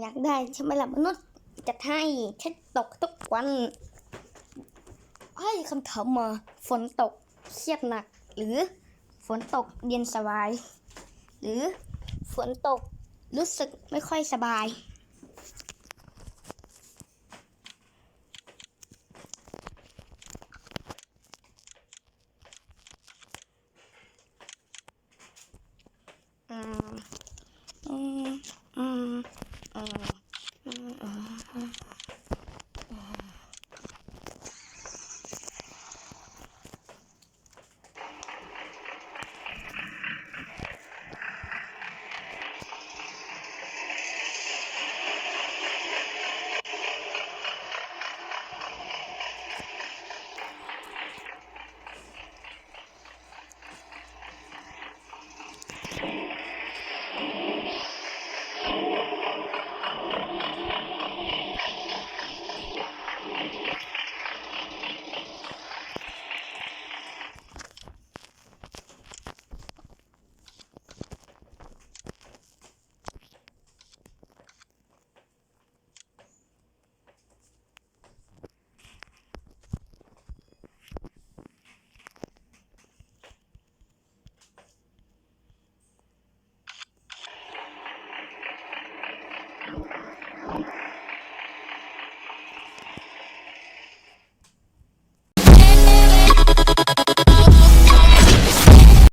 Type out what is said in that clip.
อยากได้ใช่ไหมล่บมนุษย์จะให้เช็ดตกทุกวัน ให้คำถามมาฝนตกเครียดหนัก หรือฝนตกเย็นสบาย หรือฝนตกรู้สึกไม่ค่อยสบาย อืม